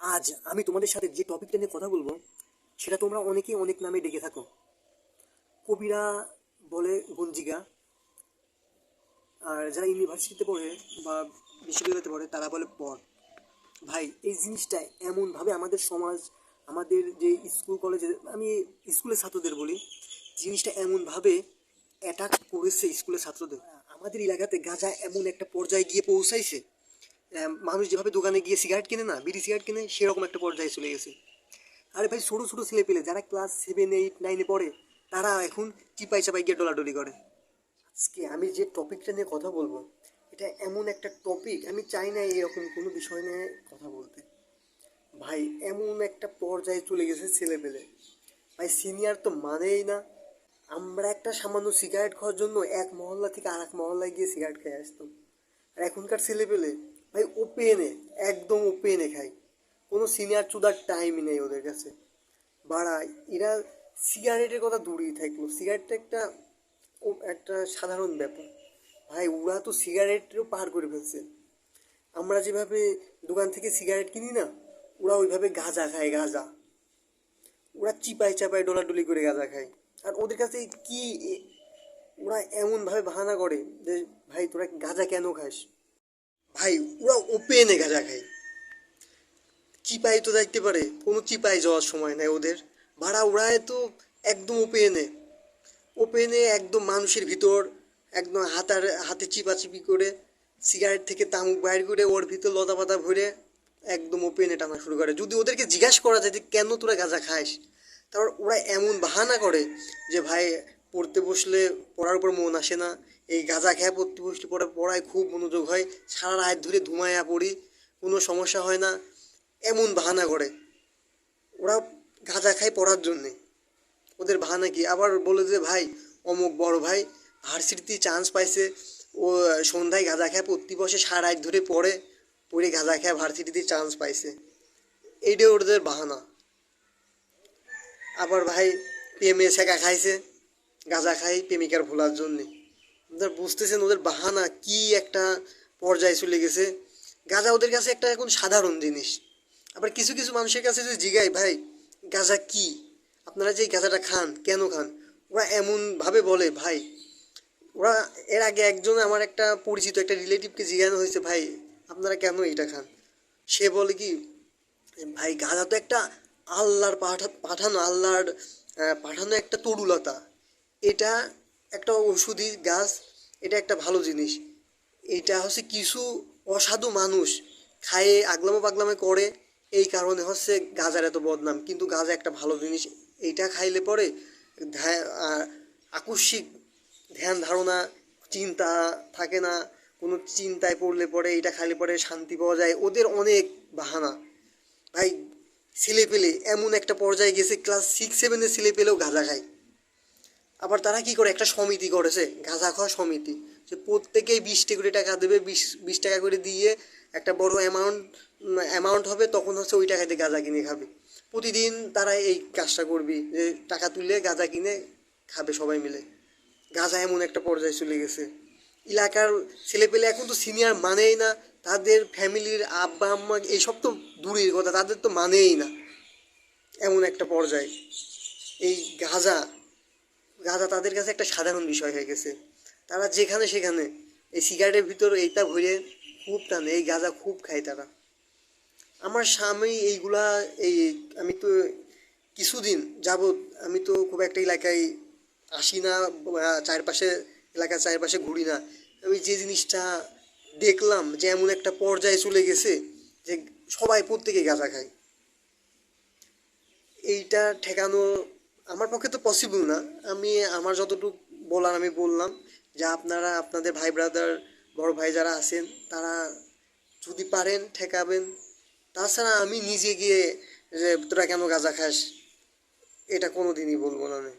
আজ আমি তোমাদের সাথে যে টপিকটা নিয়ে কথা বলব, সেটা তোমরা অনেকেই অনেক নামে ডেকে থাকো। কবিরা বলে গঞ্জিকা আর যারা ইউনিভার্সিটিতে পড়ে বা বিশ্ববিদ্যালয়তে পড়ে, তারা বলে পর। ভাই, এই জিনিসটা এমনভাবে আমাদের সমাজ, আমাদের যে স্কুল কলেজে আমি স্কুলের ছাত্রদের বলি, জিনিসটা এমনভাবে অ্যাটাক করেছে স্কুলের ছাত্রদের। আমাদের এলাকাতে গাঁজা এমন একটা পর্যায়ে গিয়ে পৌঁছাইছে। মানুষ যেভাবে দোকানে গিয়ে সিগারেট কিনে না, বিড়ি সিগারেট কিনে, সেরকম একটা পর্যায়ে চলে গেছে। আরে ভাই, ছোটো ছোটো ছেলে পেলে, যারা ক্লাস সেভেন এইট নাইনে পড়ে, তারা এখন চিপাই চাপাই গিয়ে ডলাডলি করে। আজকে আমি যে টপিকটা নিয়ে কথা বলব, এটা এমন একটা টপিক, আমি চাই না এরকম কোনো বিষয় নিয়ে কথা বলতে। ভাই, এমন একটা পর্যায়ে চলে গেছে ছেলে পেলে। ভাই সিনিয়র তো মানেই না। আমরা একটা সামান্য সিগারেট খাওয়ার জন্য এক মহল্লা থেকে আর এক মহল্লায় গিয়ে সিগারেট খেয়ে আসতাম। আর এখনকার ছেলে পেলে ভাই ওপেনে একদম ওপেনে খায় কোনো সিনিয়র চুদার টাইমই নেই ওদের কাছে। বাড়া, এরা সিগারেটের কথা দূরেই থাকল। সিগারেটটা একটা একটা সাধারণ ব্যাপার। ভাই, ওরা তো সিগারেটেরও পার করে ফেলছে। আমরা যেভাবে দোকান থেকে সিগারেট কিনি না, ওরা ওইভাবে গাঁজা খায়, গাঁজা। ওরা চিপাই চাপাই ডলাডলি করে গাঁজা খায়। আর ওদের কাছে কি ওরা এমনভাবে বাহানা করে যে, ভাই, তোরা গাঁজা কেন খাস? ভাই, ওরা ওপেনে গাঁজা খায়। চিপাই তো দেখতে পারে, কোনো চিপাই যাওয়ার সময় নাই ওদের। ভাড়া ওড়ায় তো একদম ওপেনে ওপেনে একদম মানুষের ভিতর, একদম হাতার, হাতে চিপাচিপি করে সিগারেট থেকে তামুক বাইর করে ওর ভিতর লতা পাতা ভরে একদম ওপেনে টানা শুরু করে। যদি ওদেরকে জিজ্ঞাসা করা যায় যে কেন তোরা গাঁজা খাস? তারপর ওরা এমন বাহানা করে যে, ভাই, পড়তে বসলে পড়ার উপর মন আসে না। এই গাঁজা খেয়ে পড়তে বসলে পড়ে পড়ায় খুব মনোযোগ হয়, সারা রাত ধরে ধুমায়া পড়ি, কোনো সমস্যা হয় না, এমন বাহানা করে। ওরা গাঁজা খায় পড়ার জন্যে। ওদের বাহানা কি? আবার বলে যে, ভাই, অমুক বড় ভাই ভার্সিটিতে চান্স পাইছে, ও সন্ধ্যায় গাঁজা খেয়ে প্রতি বসে, সারা রাত ধরে পড়ে পড়ে গাঁজা খেয়ে ভার্সিটিতে চান্স পাইছে। এইটাই ওদের বাহানা। আবার ভাই, প্রেমে শেখা খাইছে, গাঁজা খাই প্রেমিকার ভোলার জন্যে। ওদের বুঝতেছেন ওদের বাহানা কি একটা পর্যায়ে চলে গেছে। গাঁজা ওদের কাছে একটা এখন সাধারণ জিনিস। আবার কিছু কিছু মানুষের কাছে যদি জিগাই ভাই, গাঁজা কি? আপনারা যে গাঁজাটা খান, কেন খান? ওরা এমনভাবে বলে, ভাই, ওরা এর আগে একজন আমার একটা পরিচিত একটা রিলেটিভকে জিজ্ঞাসা হয়েছে, ভাই, আপনারা কেন এটা খান? সে বলে কি, ভাই, গাঁজা তো একটা আল্লাহর পাঠা, পাঠানো আল্লাহর পাঠানো একটা তরুলতা। এটা একটা ওষুধি গাছ, এটা একটা ভালো জিনিস। এটা হচ্ছে কিছু অসাধু মানুষ খায়ে, আগলামো পাগলামে করে, এই কারণে হচ্ছে গাজার এত বদনাম। কিন্তু গাজা একটা ভালো জিনিস, এইটা খাইলে পরে আকস্মিক ধ্যান ধারণা, চিন্তা থাকে না, কোনো চিন্তায় পড়লে পরে এটা খাইলে পরে শান্তি পাওয়া যায়। ওদের অনেক বাহানা। ভাই, ছেলে পেলে, এমন একটা পর্যায়ে গেছে ক্লাস সিক্স সেভেনের ছেলে পেলেও গাঁজা খায়। আবার তারা কি করে? একটা সমিতি করেছে, গাঁজা খাওয়া সমিতি। যে প্রত্যেকেই বিশ করে টাকা দেবে, বিশ বিশ টাকা করে দিয়ে একটা বড় অ্যামাউন্ট অ্যামাউন্ট হবে, তখন হচ্ছে ওই টাকাতে গাঁজা কিনে খাবে। প্রতিদিন তারা এই কাজটা করবি, যে টাকা তুলে গাঁজা কিনে খাবে সবাই মিলে। গাঁজা এমন একটা পর্যায়ে চলে গেছে। এলাকার ছেলেপেলে এখন তো সিনিয়র মানেই না, তাদের ফ্যামিলির আব্বা, আম্মা, এইসব তো দূরের কথা, তাদের তো মানেই না। এমন একটা পর্যায়ে। এই গাঁজা গাঁজা তাদের কাছে একটা সাধারণ বিষয় হয়ে গেছে। তারা যেখানে সেখানে এই সিগারেটের ভিতর এইটা ভরে খুব টানে, এই গাঁজা খুব খায় তারা। আমার স্বামী এইগুলা, এই আমি তো কিছুদিন যাবৎ আমি তো খুব একটা এলাকায় আসি না চারপাশে, এলাকার চারপাশে ঘুরি না। আমি যে জিনিসটা দেখলাম যে এমন একটা পর্যায়ে চলে গেছে যে সবাই প্রত্যেকে গাঁজা খায়। এইটা ঠেকানো আমার পক্ষে তো পসিবল না। আমি, আমার যতটুকু বলার আমি বললাম যে আপনারা, আপনাদের ভাই ব্রাদার বড় ভাই যারা আছেন, তারা যদি পারেন ঠেকাবেন। তাছাড়া আমি নিজে গিয়ে যে, তোরা কেন গাঁজা খাস? এটা কোনো দিনই বলব না আমি।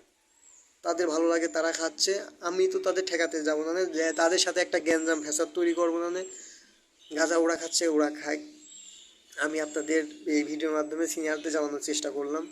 তাদের ভালো লাগে, তারা খাচ্ছে। আমি তো তাদের ঠেকাতে যাব না তাদের সাথে একটা গ্যাঞ্জাম ফ্যাসাদ তৈরি করব না গাঁজা ওরা খাচ্ছে, ওরা খায়। আমি আপনাদের এই ভিডিওর মাধ্যমে সিনিয়রদের জানানোর চেষ্টা করলাম।